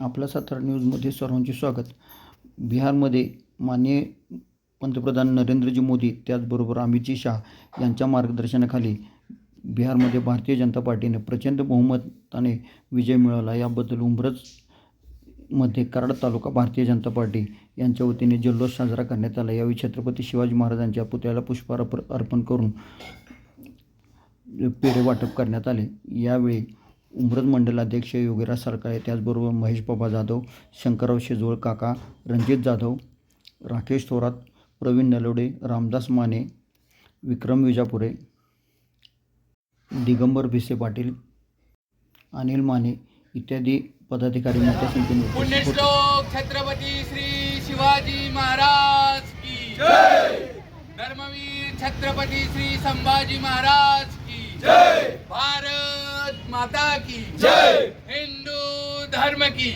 आपल्या सातारा न्यूजमध्ये सर्वांचे स्वागत. बिहारमध्ये माननीय पंतप्रधान नरेंद्रजी मोदी त्याचबरोबर अमित शाह यांच्या मार्गदर्शनाखाली बिहारमध्ये भारतीय जनता पार्टीने प्रचंड बहुमताने विजय मिळवला. याबद्दल उंबरजमध्ये कराड तालुका भारतीय जनता पार्टी यांच्या वतीने जल्लोष साजरा करण्यात आला. यावेळी छत्रपती शिवाजी महाराजांच्या पुतळ्याला पुष्पहार अर्पण करून पेढे वाटप करण्यात आले. यावेळी उमरद मंडलाध्यक्ष योगीराज सरकारे त्याचबरोबर महेश बाबा जाधव शंकरराव शेजवळ काका रणजित जाधव राकेश थोरात प्रवीण नलोडे रामदास माने विक्रम विजापुरे दिगंबर भिसे पाटील अनिल माने इत्यादी पदाधिकारी मोठ्या संख्येने उपस्थित होते. पुण्यश्लोक छत्रपती श्री शिवाजी महाराज की धर्मवीर छत्रपती श्री संभाजी महाराज की माता की। हिंदू धर्म की।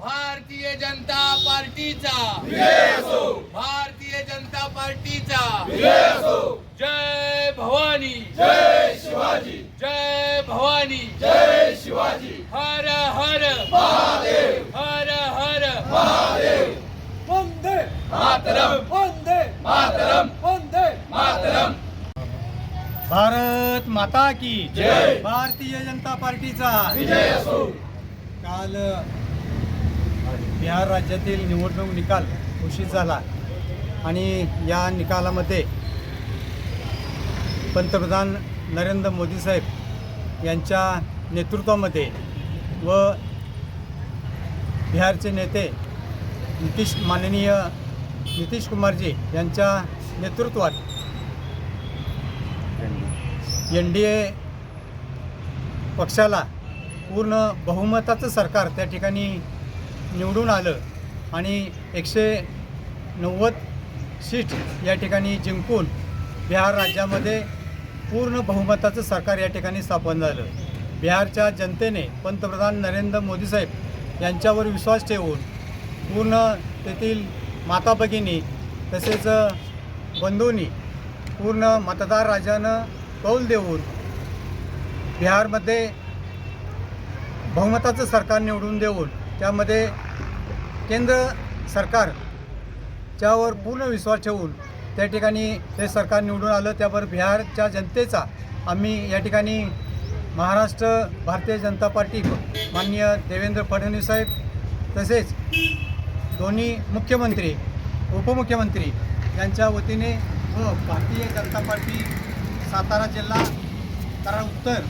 भारतीय जनता पार्टीचा। भारतीय जनता पार्टीचा। जय भवानी। जय शिवाजी। जय भवानी। जय शिवाजी। हर हर। महादेव। हर हर। मातरम वंदे मातरम। वंदे। मातरम। भारत माता की जय. भारतीय जनता पार्टीचा। विजय असो। काल बिहार राज्यातील निवडणूक निकाल घोषित झाला. आणि या निकालामध्ये पंतप्रधान नरेंद्र मोदी साहेब यांच्या नेतृत्वामध्ये व बिहारचे नेते नितीश माननीय नितीश कुमारजी यांच्या नेतृत्वात एन डी ए पक्षाला पूर्ण बहुमताचं सरकार त्या ठिकाणी निवडून आलं आणि एकशे नव्वद सीट या ठिकाणी जिंकून बिहार राज्यामध्ये पूर्ण बहुमताचं सरकार या ठिकाणी स्थापन झालं. बिहारच्या जनतेने पंतप्रधान नरेंद्र मोदी साहेब यांच्यावर विश्वास ठेवून पूर्ण तेथील माता भगिनी तसेच बंधूंनी पूर्ण मतदार राजानं कौल देऊन बिहारमध्ये बहुमताचं सरकार निवडून देऊन त्यामध्ये केंद्र सरकारच्यावर पूर्ण विश्वास ठेवून त्या ठिकाणी ते सरकार निवडून आलं. त्यावर बिहारच्या जनतेचा आम्ही या ठिकाणी महाराष्ट्र भारतीय जनता पार्टी माननीय देवेंद्र फडणवीस साहेब तसेच दोन्ही मुख्यमंत्री उपमुख्यमंत्री यांच्या वतीने व भारतीय जनता पार्टी सातारा जिल्हा कराड उत्तर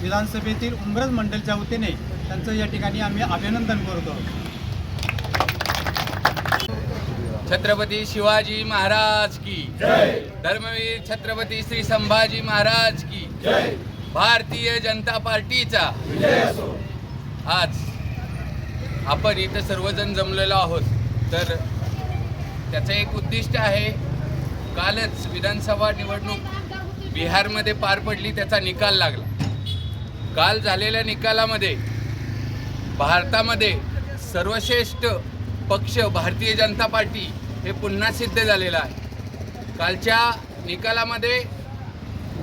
विधानसभेतील उमरज मंडलच्या वतीने त्यांचं या ठिकाणी आम्ही अभिनंदन करतो. छत्रपती शिवाजी महाराज की धर्मवीर छत्रपती श्री संभाजी महाराज की भारतीय जनता पार्टीचा आज आपण इथं सर्वजण जमलेलो आहोत. तर त्याचं एक उद्दिष्ट आहे कालच विधानसभा निवडणूक बिहारमध्ये पार पडली त्याचा निकाल लागला. काल झालेल्या निकालामध्ये भारतामध्ये सर्वश्रेष्ठ पक्ष भारतीय जनता पार्टी हे पुन्हा सिद्ध झालेलं आहे. कालच्या निकालामध्ये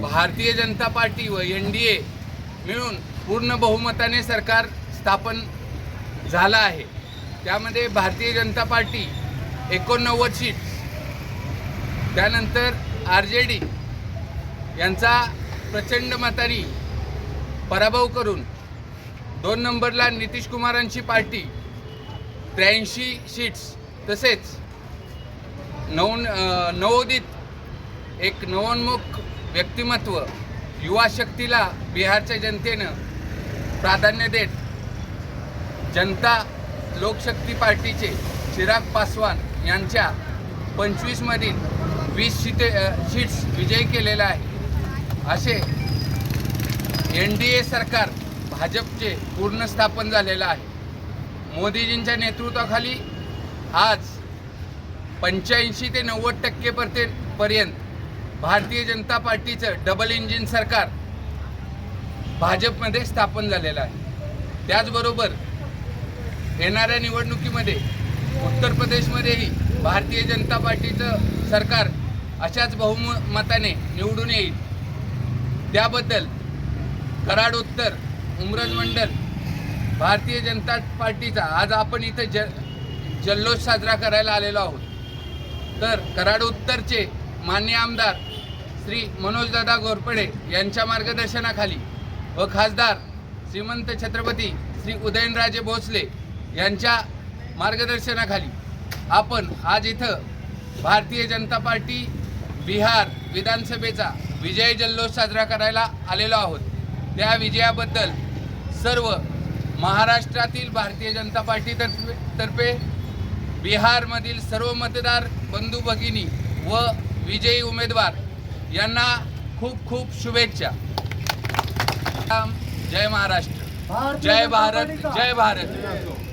भारतीय जनता पार्टी व एन डी ए मिळून पूर्ण बहुमताने सरकार स्थापन झालं आहे. त्यामध्ये भारतीय जनता पार्टी एकोणनव्वद सीट त्यानंतर आर जे डी यांचा प्रचंड म्हातारी पराभव करून दोन नंबरला नितीश कुमारांची पार्टी त्र्याऐंशी सीट्स तसेच नवन नवोदित एक नवोन्मुख व्यक्तिमत्व युवा शक्तीला बिहारच्या जनतेनं प्राधान्य देत जनता लोकशक्ती पार्टीचे चिराग पासवान यांच्या पंचवीसमधील वीस सीटे सीट्स विजयी केलेला आहे असे एन डी ए सरकार भाजपचे पूर्ण स्थापन झालेलं आहे. मोदीजींच्या नेतृत्वाखाली आज पंच्याऐंशी ते नव्वद टक्के पर्ते पर्यंत भारतीय जनता पार्टीचं डबल इंजिन सरकार भाजपमध्ये स्थापन झालेलं आहे. त्याचबरोबर येणाऱ्या निवडणुकीमध्ये उत्तर प्रदेशमध्येही भारतीय जनता पार्टीचं सरकार अशाच बहुमताने निवडून येईल. त्याबद्दल कराड उत्तर उमरज मंडल भारतीय जनता पार्टीचा आज आपण इथं ज जल्लोष साजरा करायला आलेलो आहोत. तर कराड उत्तरचे मान्य आमदार श्री मनोजदादा घोरपडे यांच्या मार्गदर्शनाखाली व खासदार श्रीमंत छत्रपती श्री उदयनराजे भोसले यांच्या मार्गदर्शनाखाली आपण आज इथं भारतीय जनता पार्टी बिहार विधानसभेचा विजय जल्लोष साजरा करायला आलेलो आहोत. त्या विजयाबद्दल सर्व महाराष्ट्रातील भारतीय जनता पार्टीतर्फे तर्फे बिहारमधील सर्व मतदार बंधू भगिनी व विजयी उमेदवार यांना खूप खूप शुभेच्छा. जय महाराष्ट्र. जय भारत. जय भारत.